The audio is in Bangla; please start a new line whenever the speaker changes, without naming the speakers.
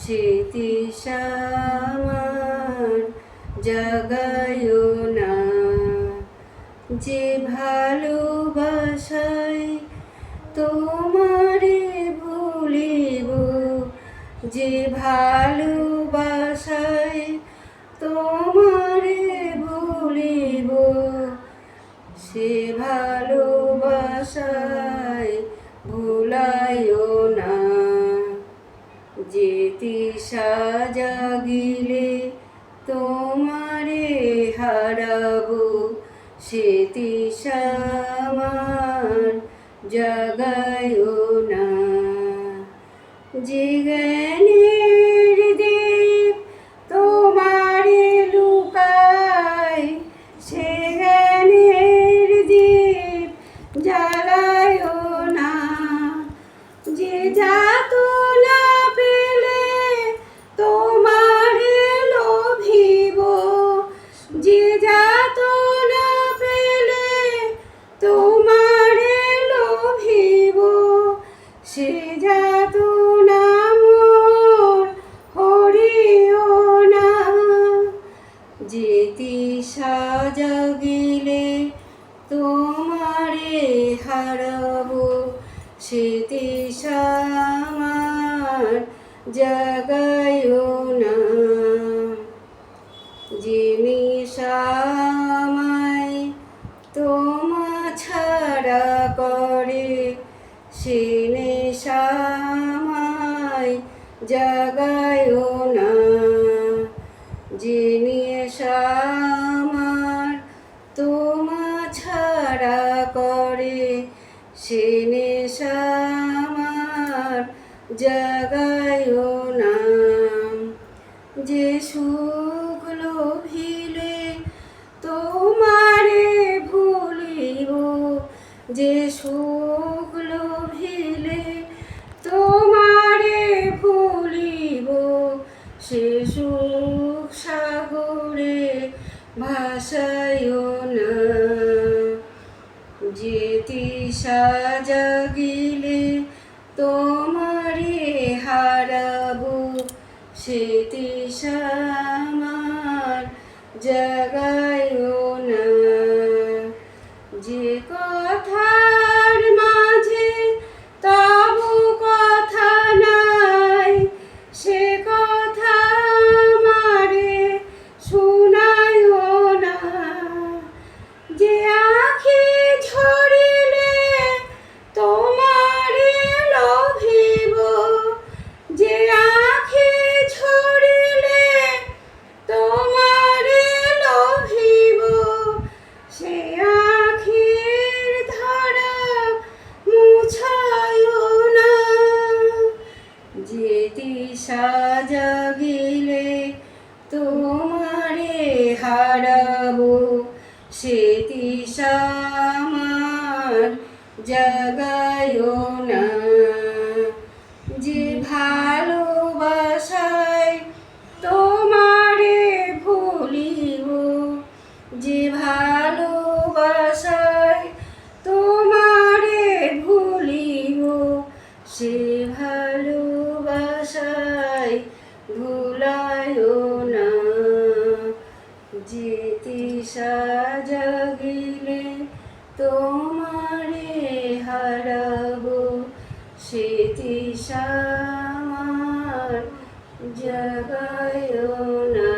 স্মৃতিসামার জাগায় না। যে ভালোবাসায় তোমারে ভুলিব যে ভালোবাসায় তোমারে ভুলিব সে ভালোবাসায় যেতি সাজাগিলে তোমারে হারাবো। সেতে সামান জাগায়ও না। যে জ্ঞানের তোমারে হারাবো স্মৃতি সামার জাগায়ও না। যিনি সামাই তোমা ছাড়া করে সিনে সামাই জাগায়ও করে সিনে সামার জাগায়ও না যে সুখ লোভিলে তোমারে ভুলিব, যে সুখ লোভিলে তোমারে ভুলিব, সে সুখ সাগরে ভাসায়ও না। যেতি সাজাগিলে তোমারে হারাবো সেতি সামার জাগায়ও সেতি সামার জাগায়ও না। যে ভালোবাসায় তোমারে ভুলিব, যে ভালোবাসায় তোমারে ভুলিব, সে ভালোবাসায় ভুলায়ও না। যেতি সাজাগিলে সেতি সামার জাগায়ও না।